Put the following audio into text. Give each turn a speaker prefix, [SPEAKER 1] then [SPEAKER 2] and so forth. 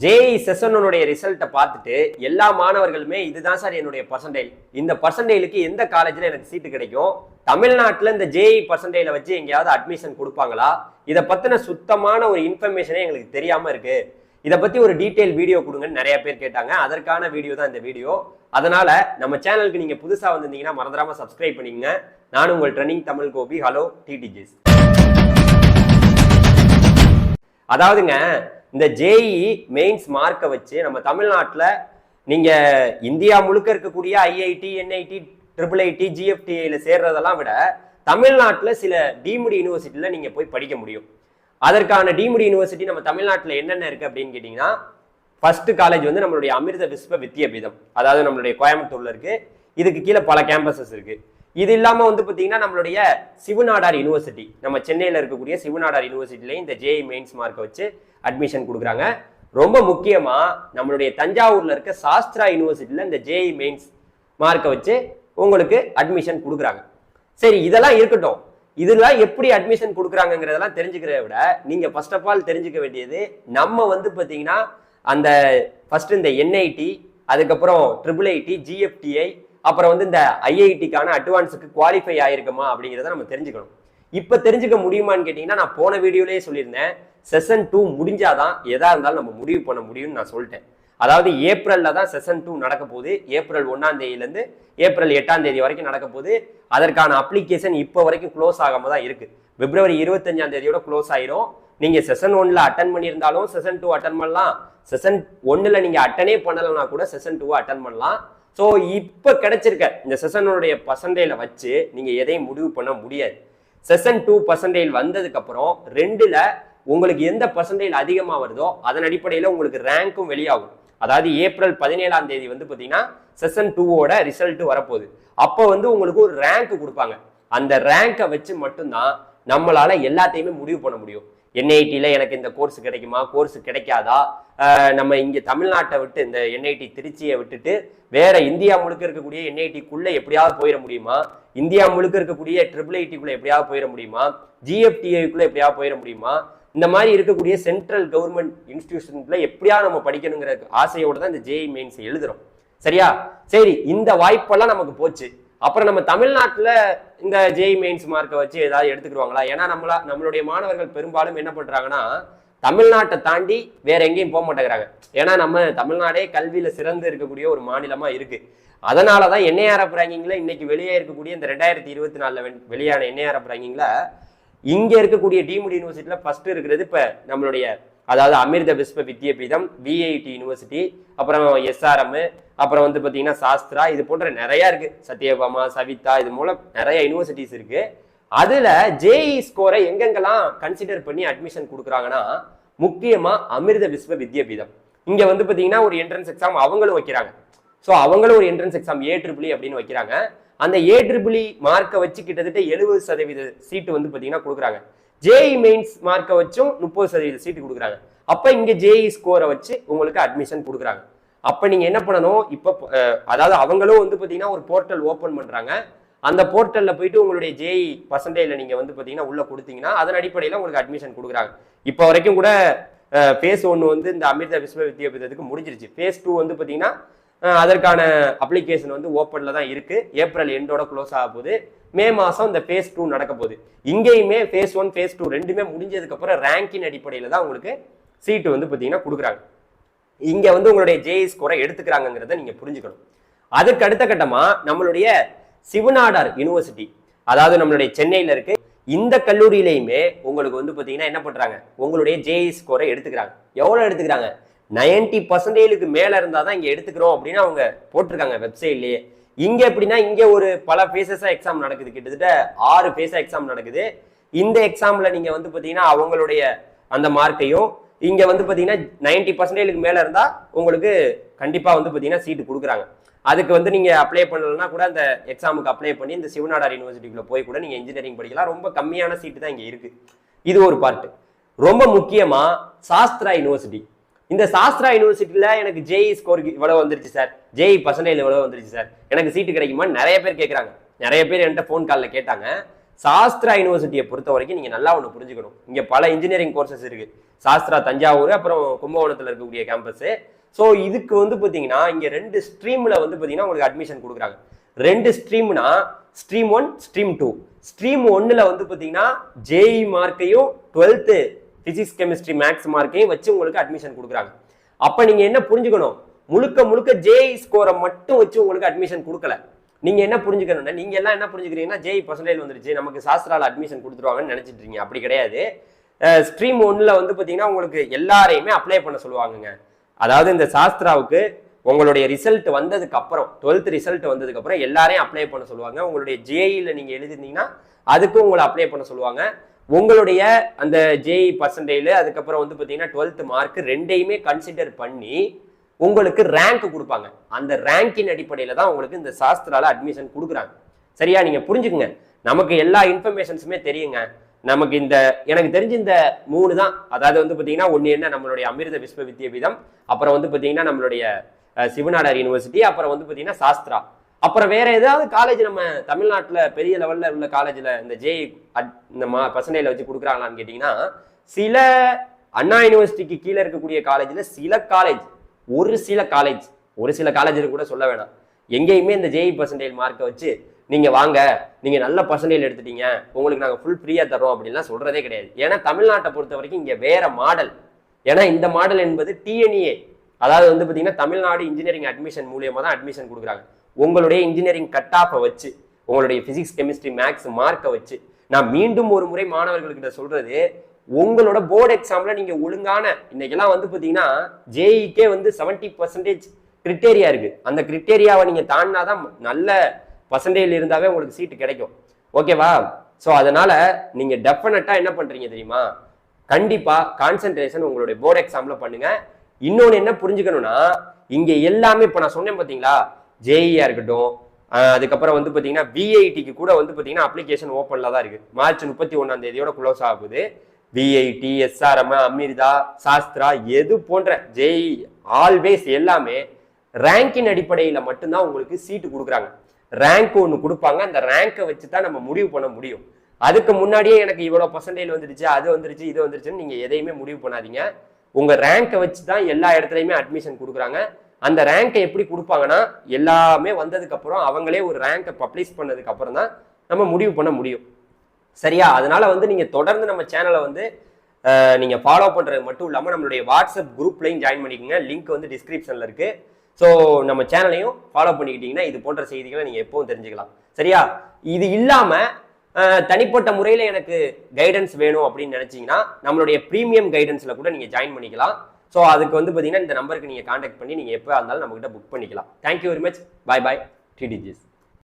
[SPEAKER 1] JE செஷனுடைய ரிசல்ட்டை பார்த்துட்டு எல்லா மாணவர்களுமே இதுதான் சார் என்னுடைய பர்சன்டேஜ் இந்த பர்சன்டைலுக்கு எந்த காலேஜில் எனக்கு சீட்டு கிடைக்கும்? தமிழ்நாட்டில் இந்த ஜேஇ பர்சன்டேஜில் வச்சு எங்கேயாவது அட்மிஷன் கொடுப்பாங்களா? இதை பற்றின சுத்தமான ஒரு இன்ஃபர்மேஷனே எங்களுக்கு தெரியாமல் இருக்குது இதை பற்றி ஒரு டீட்டெயில் வீடியோ கொடுங்கன்னு நிறைய பேர் கேட்டாங்க. அதற்கான வீடியோ தான் இந்த வீடியோ அதனால் நம்ம சேனலுக்கு நீங்கள் புதுசாக வந்திருந்தீங்கன்னா மறந்துடாமல் சப்ஸ்கிரைப் பண்ணிக்கங்க. நானும் உங்கள் ட்ரெனிங் தமிழ் கோபி ஹலோ டிடிஜிஸ் அதாவதுங்க இந்த ஜேஇ மெயின்ஸ் மார்க்கை வச்சு நம்ம தமிழ்நாட்டில் நீங்கள் இந்தியா முழுக்க இருக்கக்கூடிய ஐஐடி என்ஐடி ட்ரிபிள் ஐடி ஜிஎஃப்டிஐயில் சேர்றதெல்லாம் விட தமிழ்நாட்டில் சில டீம்டு யூனிவர்சிட்டியில் நீங்கள் போய் படிக்க முடியும். அதற்கான டீம்டு யூனிவர்சிட்டி நம்ம தமிழ்நாட்டில் என்னென்ன இருக்குது அப்படின்னு கேட்டிங்கன்னா ஃபஸ்ட்டு காலேஜ் வந்து நம்மளுடைய அமிர்த விஸ்வ வித்யாபீதம் அதாவது நம்மளுடைய கோயம்புத்தூரில் இருக்குது இதுக்கு கீழே பல கேம்பஸஸ் இருக்குது இது இல்லாம வந்து பாத்தீங்கன்னா நம்மளுடைய சிவநாடார் யூனிவர்சிட்டி நம்ம சென்னையில இருக்கக்கூடிய சிவநாடார் யூனிவர்சிட்டிலையும் இந்த ஜேஇ மெயின்ஸ் மார்க்கை வச்சு அட்மிஷன் கொடுக்குறாங்க. ரொம்ப முக்கியமா நம்மளுடைய தஞ்சாவூர்ல இருக்க சாஸ்திரா யூனிவர்சிட்டியில இந்த ஜேஇ மெயின்ஸ் மார்க்கை வச்சு உங்களுக்கு அட்மிஷன் கொடுக்குறாங்க. சரி இதெல்லாம் இருக்கட்டும். இதெல்லாம் எப்படி அட்மிஷன் கொடுக்குறாங்கிறதெல்லாம் தெரிஞ்சுக்கிறத விட நீங்க ஃபர்ஸ்ட் ஆஃப் ஆல் தெரிஞ்சுக்க வேண்டியது நம்ம வந்து பாத்தீங்கன்னா அந்த ஃபர்ஸ்ட் இந்த என்ஐடி அதுக்கப்புறம் ட்ரிபிள் ஐடி ஜிஎஃப்டிஐ அப்புறம் வந்து இந்த ஐஐடிக்கான அட்வான்ஸுக்கு குவாலிஃபை ஆயிருக்குமா அப்படிங்கிறத நம்ம தெரிஞ்சுக்கணும். இப்போ தெரிஞ்சுக்க முடியுமான்னு கேட்டிங்கன்னா நான் போன வீடியோலேயே சொல்லியிருந்தேன். செஷன் டூ முடிஞ்சாதான் எதாக இருந்தாலும் நம்ம முடிவு பண்ண முடியும்னு நான் சொல்லிட்டேன். அதாவது ஏப்ரலில் தான் செஷன் டூ நடக்க போகுது. ஏப்ரல் ஒன்றாம் தேதியிலேருந்து ஏப்ரல் எட்டாம் தேதி வரைக்கும் நடக்க போகுது. அதற்கான அப்ளிகேஷன் இப்போ வரைக்கும் க்ளோஸ் ஆகாம தான் இருக்குது பிப்ரவரி இருபத்தஞ்சாம் தேதியோட க்ளோஸ் ஆயிரும். நீங்கள் செஷன் ஒன்ல அட்டன் பண்ணியிருந்தாலும் செஷன் டூ அட்டன் பண்ணலாம். செஷன் ஒன்றில் நீங்கள் அட்டனே பண்ணலைன்னா கூட செஷன் டூவை அட்டன் பண்ணலாம். ஸோ இப்போ கிடைச்சிருக்க இந்த செஷனுடைய பர்சன்டேஜை வச்சு நீங்கள் எதையும் முடிவு பண்ண முடியாது. செஷன் டூ பர்சன்டேஜ் வந்ததுக்கப்புறம் ரெண்டில் உங்களுக்கு எந்த பர்சன்டேஜ் அதிகமாக வருதோ அதன் அடிப்படையில் உங்களுக்கு ரேங்க்கும் வெளியாகும். அதாவது ஏப்ரல் பதினேழாம் தேதி வந்து பார்த்தீங்கன்னா செஷன் டூவோட ரிசல்ட் வரப்போகுது. அப்போ வந்து உங்களுக்கு ஒரு ரேங்க் கொடுப்பாங்க. அந்த ரேங்கை வச்சு மட்டும்தான் நம்மளால எல்லாத்தையுமே முடிவு பண்ண முடியும். என்ஐடியில் எனக்கு இந்த கோர்ஸ் கிடைக்குமா? கோர்ஸ் கிடைக்காதா? நம்ம இங்கே தமிழ்நாட்டை விட்டு இந்த என்ஐடி திருச்சியை விட்டுட்டு வேற இந்தியா முழுக்க இருக்கக்கூடிய என்ஐடிக்குள்ளே எப்படியாவது போயிட முடியுமா? இந்தியா முழுக்க இருக்கக்கூடிய ட்ரிபிள் ஐடிக்குள்ளே எப்படியாவது போயிட முடியுமா? ஜிஎஃப்டிஐக்குள்ளே எப்படியாவது போயிட முடியுமா? இந்த மாதிரி இருக்கக்கூடிய சென்ட்ரல் கவர்மெண்ட் இன்ஸ்டிடியூஷன்ல எப்படியாவது நம்ம படிக்கணுங்கிற ஆசையோட தான் இந்த ஜேஇ மெயின்ஸ் எழுதுறோம். சரியா? சரி இந்த வாய்ப்பெல்லாம் நமக்கு போச்சு. அப்புறம் நம்ம தமிழ்நாட்டில் இந்த ஜெய் மெயின்ஸ் மார்க்கை வச்சு ஏதாவது எடுத்துக்கிடுவாங்களா? ஏன்னா நம்மளா நம்மளுடைய மாணவர்கள் பெரும்பாலும் என்ன பண்ணுறாங்கன்னா தமிழ்நாட்டை தாண்டி வேற எங்கேயும் போக மாட்டேங்கிறாங்க. ஏன்னா நம்ம தமிழ்நாடே கல்வியில் சிறந்து இருக்கக்கூடிய ஒரு மாநிலமாக இருக்குது அதனால தான் என்ஐஆர்எஃப் ரேங்கிங்கில் இன்னைக்கு வெளியே இருக்கக்கூடிய இந்த ரெண்டாயிரத்தி இருபத்தி நாலில் வெளியான என்ஐஆர்எஃப் ரேங்கிங்கில் இங்கே இருக்கக்கூடிய டீம்டு யூனிவர்சிட்டியில் ஃபஸ்ட்டு இருக்கிறது இப்போ நம்மளுடைய அதாவது அமிர்த விஸ்வ வித்யாபீதம் விஐடி யூனிவர்சிட்டி அப்புறம் எஸ்ஆர்எம் அப்புறம் வந்து பாத்தீங்கன்னா சாஸ்திரா இது போன்ற நிறையா இருக்கு. சத்யபாமா சவிதா இது மூலம் நிறைய யூனிவர்சிட்டிஸ் இருக்கு. அதுல ஜேஇ ஸ்கோரை எங்கெங்கெல்லாம் கன்சிடர் பண்ணி அட்மிஷன் கொடுக்குறாங்கன்னா முக்கியமா அமிர்த விஸ்வ வித்யாபீதம். இங்க வந்து பார்த்தீங்கன்னா ஒரு என்ட்ரன்ஸ் எக்ஸாம் அவங்களும் வைக்கிறாங்க. ஸோ அவங்களும் ஒரு என்ட்ரன்ஸ் எக்ஸாம் ஏ ட்ரிபிளி அப்படின்னு வைக்கிறாங்க. அந்த ஏ ட்ரிபிளி மார்க்கை வச்சு கிட்டத்தட்ட எழுபது சதவீத சீட்டு வந்து பார்த்தீங்கன்னா கொடுக்குறாங்க. ஜேஇ மெயின்ஸ் மார்க்கை வச்சும் முப்பது சதவீத சீட்டு கொடுக்குறாங்க. அப்போ இங்கே ஜேஇ ஸ்கோரை வச்சு உங்களுக்கு அட்மிஷன் கொடுக்குறாங்க. அப்போ நீங்கள் என்ன பண்ணணும்? இப்போ அதாவது அவங்களும் வந்து பார்த்தீங்கன்னா ஒரு போர்ட்டல் ஓப்பன் பண்ணுறாங்க அந்த போர்ட்டலில் போயிட்டு உங்களுடைய ஜேஇ பர்சன்டேஜில் நீங்கள் வந்து பார்த்தீங்கன்னா உள்ளே கொடுத்தீங்கன்னா அதன் அடிப்படையில் உங்களுக்கு அட்மிஷன் கொடுக்குறாங்க. இப்போ வரைக்கும் கூட ஃபேஸ் ஒன்று வந்து இந்த அமிர்த விஸ்வ வித்யாபீதத்துக்கு முடிஞ்சிருச்சு. ஃபேஸ் டூ வந்து பார்த்தீங்கன்னா அதற்கான அப்ளிகேஷன் வந்து ஓப்பனில் தான் இருக்குது ஏப்ரல் எண்டோட க்ளோஸ் ஆக போகுது. மே மாதம் இந்த ஃபேஸ் டூ நடக்க போகுது. இங்கேயுமே ஃபேஸ் ஒன் ஃபேஸ் டூ ரெண்டுமே முடிஞ்சதுக்கப்புறம் ரேங்கின் அடிப்படையில் தான் உங்களுக்கு சீட்டு வந்து பார்த்தீங்கன்னா கொடுக்குறாங்க. இங்கே வந்து உங்களுடைய ஜேஇ ஸ்கோரை எடுத்துக்கிறாங்கிறத நீங்கள் புரிஞ்சுக்கணும். அதுக்கு அடுத்த கட்டமாக நம்மளுடைய சிவநாடார் யூனிவர்சிட்டி அதாவது நம்மளுடைய சென்னையில் இருக்கு. இந்த கல்லூரியிலையுமே உங்களுக்கு வந்து பார்த்தீங்கன்னா என்ன பண்ணுறாங்க உங்களுடைய ஜேஇ ஸ்கோரை எடுத்துக்கிறாங்க. எவ்வளோ எடுத்துக்கிறாங்க? நைன்டி பர்சன்டேஜுக்கு மேலே இருந்தால் தான் இங்கே எடுத்துக்கிறோம் அப்படின்னு அவங்க போட்டிருக்காங்க வெப்சைட்லேயே இங்கே எப்படின்னா இங்கே ஒரு பல ஃபேஸஸாக எக்ஸாம் நடக்குது. கிட்டத்தட்ட ஆறு ஃபேஸாக எக்ஸாம் நடக்குது. இந்த எக்ஸாமில் நீங்கள் வந்து பார்த்தீங்கன்னா அவங்களுடைய அந்த மார்க்கையும் இங்கே வந்து பார்த்தீங்கன்னா நைன்டி பர்சன்டேஜுக்கு மேலே இருந்தால் உங்களுக்கு கண்டிப்பாக வந்து பார்த்தீங்கன்னா சீட்டு கொடுக்குறாங்க. அதுக்கு வந்து நீங்கள் அப்ளை பண்ணலன்னா கூட அந்த எக்ஸாமுக்கு அப்ளை பண்ணி இந்த சிவநாடார் யூனிவர்சிட்டிக்குள்ள போய் கூட நீங்கள் இன்ஜினியரிங் படிக்கலாம். ரொம்ப கம்மியான சீட்டு தான் இங்கே இருக்குது இது ஒரு பார்ட்டு ரொம்ப முக்கியமாக சாஸ்திரா யூனிவர்சிட்டி இந்த சாஸ்திரா யூனிவர்சிட்டியில் எனக்கு ஜேஇ ஸ்கோருக்கு இவ்வளோ வந்துருச்சு சார் ஜேஇ பர்சன்டேஜ் இவ்வளோ வந்துருச்சு சார் எனக்கு சீட்டு கிடைக்குமான்னு நிறைய பேர் கேட்குறாங்க நிறைய பேர் என்கிட்ட ஃபோன் காலில் கேட்டாங்க. சாஸ்திரா யூனிவர்சிட்டியை பொறுத்த வரைக்கும் நீங்கள் நல்லா ஒன்று புரிஞ்சுக்கணும். இங்கே பல இன்ஜினியரிங் கோர்சஸ் இருக்குது சாஸ்திரா தஞ்சாவூர் அப்புறம் கும்பகோணத்தில் இருக்கக்கூடிய கேம்பஸ்ஸு ஸோ இதுக்கு வந்து பார்த்தீங்கன்னா இங்கே ரெண்டு ஸ்ட்ரீமில் வந்து பார்த்தீங்கன்னா உங்களுக்கு அட்மிஷன் கொடுக்குறாங்க. ரெண்டு ஸ்ட்ரீம்னா stream one stream two stream ஒன்னில் வந்து பார்த்தீங்கன்னா ஜேஇ மார்க்கையும் டுவெல்த்து ஃபிசிக்ஸ் கெமிஸ்ட்ரி மேக்ஸ் மார்க்கையும் வச்சு உங்களுக்கு அட்மிஷன் கொடுக்குறாங்க. அப்போ நீங்கள் என்ன புரிஞ்சுக்கணும்? முழுக்க முழுக்க ஜேஇ ஸ்கோரை மட்டும் வச்சு உங்களுக்கு அட்மிஷன் கொடுக்கல. நீங்க என்ன புரிஞ்சுக்கணும்னா நீங்க எல்லாம் என்ன புரிஞ்சுக்கிறீங்கன்னா ஜேஇ பர்சன்டேஜ் வந்துருச்சு. நமக்கு சாஸ்திரால அட்மிஷன் கொடுத்துருவாங்கன்னு நினைச்சிட்டு இருக்கீங்க அப்படி கிடையாது. ஸ்ட்ரீம் ஒன்றில் வந்து பாத்தீங்கன்னா உங்களுக்கு எல்லாரையுமே அப்ளை பண்ண சொல்லுவாங்கங்க. அதாவது இந்த சாஸ்திராவுக்கு உங்களுடைய ரிசல்ட் வந்ததுக்கு அப்புறம் டுவெல்த் ரிசல்ட் வந்ததுக்கு அப்புறம் எல்லாரையும் அப்ளை பண்ண சொல்லுவாங்க. உங்களுடைய ஜேஇல நீங்க எழுதிருந்தீங்கன்னா அதுக்கும் உங்களை அப்ளை பண்ண சொல்லுவாங்க. உங்களுடைய அந்த ஜேஇ பர்சன்டேஜ் அதுக்கப்புறம் வந்து பாத்தீங்கன்னா டுவெல்த் மார்க் ரெண்டையுமே கன்சிடர் பண்ணி உங்களுக்கு ரேங்க் கொடுப்பாங்க. அந்த ரேங்கின் அடிப்படையில் தான் உங்களுக்கு இந்த சாஸ்திரால அட்மிஷன் கொடுக்குறாங்க. சரியா? நீங்கள் புரிஞ்சுக்குங்க. நமக்கு எல்லா இன்ஃபர்மேஷன்ஸுமே தெரியுங்க. நமக்கு இந்த எனக்கு தெரிஞ்ச இந்த மூணு தான். அதாவது வந்து பார்த்தீங்கன்னா ஒன்று என்ன? நம்மளுடைய அமிர்த விஸ்வ வித்யபீதம் அப்புறம் வந்து பார்த்தீங்கன்னா நம்மளுடைய அஹ், சிவநாடார் யூனிவர்சிட்டி அப்புறம் வந்து பார்த்தீங்கன்னா சாஸ்திரா. அப்புறம் வேற ஏதாவது காலேஜ் நம்ம தமிழ்நாட்டில் பெரிய லெவலில் உள்ள காலேஜில் இந்த ஜே இந்த மா பர்சன்டேஜ் வச்சு கொடுக்குறாங்களான்னு கேட்டிங்கன்னா சில அண்ணா யூனிவர்சிட்டிக்கு கீழே இருக்கக்கூடிய காலேஜில் சில காலேஜ் ஒரு சில காலேஜ் ஒரு சில காலேஜில் கூட சொல்ல வேணாம். எங்கேயுமே இந்த ஜேஇ பர்சன்டேஜ் மார்க்கை வச்சு நீங்கள் வாங்க நீங்கள் நல்ல பர்சன்டேஜ் எடுத்துட்டீங்க உங்களுக்கு நாங்கள் ஃபுல் ஃப்ரீயாக தரோம் அப்படின்லாம் சொல்கிறதே கிடையாது. ஏன்னா தமிழ்நாட்டை பொறுத்த வரைக்கும் இங்கே வேற மாடல் ஏன்னா இந்த மாடல் என்பது டிஎன்இஏ அதாவது வந்து பார்த்தீங்கன்னா தமிழ்நாடு இன்ஜினியரிங் அட்மிஷன் மூலியமாக தான் அட்மிஷன் கொடுக்குறாங்க. உங்களுடைய இன்ஜினியரிங் கட் ஆஃபை வச்சு உங்களுடைய ஃபிசிக்ஸ் கெமிஸ்ட்ரி மேக்ஸ் மார்க்கை வச்சு நான் மீண்டும் ஒரு முறை மாணவர்கள்கிட்ட சொல்கிறது உங்களோட போர்டு எக்ஸாம்ல நீங்க ஒழுங்கான இன்னைக்கெல்லாம் வந்து பாத்தீங்கன்னா ஜேஇக்கே வந்து செவன்டி பர்சன்டேஜ் கிரிட்டேரியா இருக்கு. அந்த கிரிட்டேரியாவை நீங்க தாண்டினாதான் நல்ல பர்சன்டேஜ் இருந்தாவே உங்களுக்கு சீட்டு கிடைக்கும். ஓகேவா ஸோ அதனால நீங்க டெஃபினட்டா என்ன பண்றீங்க தெரியுமா? கண்டிப்பா கான்சென்ட்ரேஷன் உங்களுடைய போர்டு எக்ஸாம்ல பண்ணுங்க. இன்னொன்று என்ன புரிஞ்சுக்கணும்னா இங்க எல்லாமே இப்ப நான் சொன்னேன் பாத்தீங்களா? ஜேஇயாக இருக்கட்டும் அதுக்கப்புறம் வந்து பாத்தீங்கன்னா விஐடிக்கு கூட வந்து பாத்தீங்கன்னா அப்ளிகேஷன் ஓப்பன்ல தான் இருக்கு. மார்ச் முப்பத்தி ஒன்னாம் தேதியோட க்ளோஸ் ஆகுது. விஐடி எஸ்ஆர்எம் அமிர்தா சாஸ்திரா எது போன்ற ஜேஇ ஆல்வேஸ் எல்லாமே ரேங்கின் அடிப்படையில் மட்டும்தான் உங்களுக்கு சீட்டு கொடுக்குறாங்க. ரேங்க் ஒன்று கொடுப்பாங்க. அந்த ரேங்கை வச்சு தான் நம்ம முடிவு பண்ண முடியும். அதுக்கு முன்னாடியே எனக்கு இவ்வளோ பர்சன்டேஜ் வந்துடுச்சு அது வந்துருச்சு இது வந்துருச்சுன்னு நீங்கள் எதையுமே முடிவு பண்ணாதீங்க. உங்கள் ரேங்கை வச்சு தான் எல்லா இடத்துலையுமே அட்மிஷன் கொடுக்குறாங்க. அந்த ரேங்கை எப்படி கொடுப்பாங்கன்னா எல்லாமே வந்ததுக்கப்புறம் அவங்களே ஒரு ரேங்கை பப்ளிஷ் பண்ணதுக்கப்புறம் தான் நம்ம முடிவு பண்ண முடியும். சரியா? அதனால வந்து நீங்க தொடர்ந்து நம்ம சேனலை வந்து நீங்கள் நீங்க ஃபாலோ பண்றது மட்டும் இல்லாம நம்மளுடைய வாட்ஸ்அப் குரூப்லையும் ஜாயின் பண்ணிக்கோங்க. லிங்க் வந்து டிஸ்கிரிப்ஷன்ல இருக்கு. ஸோ நம்ம சேனலையும் ஃபாலோ பண்ணிக்கிட்டீங்கன்னா இது போன்ற செய்திகளை நீங்க எப்பவும் தெரிஞ்சுக்கலாம். சரியா? இது இல்லாம தனிப்பட்ட முறையில் எனக்கு கைடன்ஸ் வேணும் அப்படின்னு நினச்சிங்கன்னா நம்மளுடைய ப்ரீமியம் கைடன்ஸில் கூட நீங்கள் ஜாயின் பண்ணிக்கலாம். ஸோ அதுக்கு வந்து பார்த்தீங்கன்னா இந்த நம்பருக்கு நீங்கள் காண்டாக்ட் பண்ணி நீங்கள் எப்போ இருந்தாலும் நம்மகிட்ட புக் பண்ணிக்கலாம். Thank you very much bye bye டிடிஜிஸ்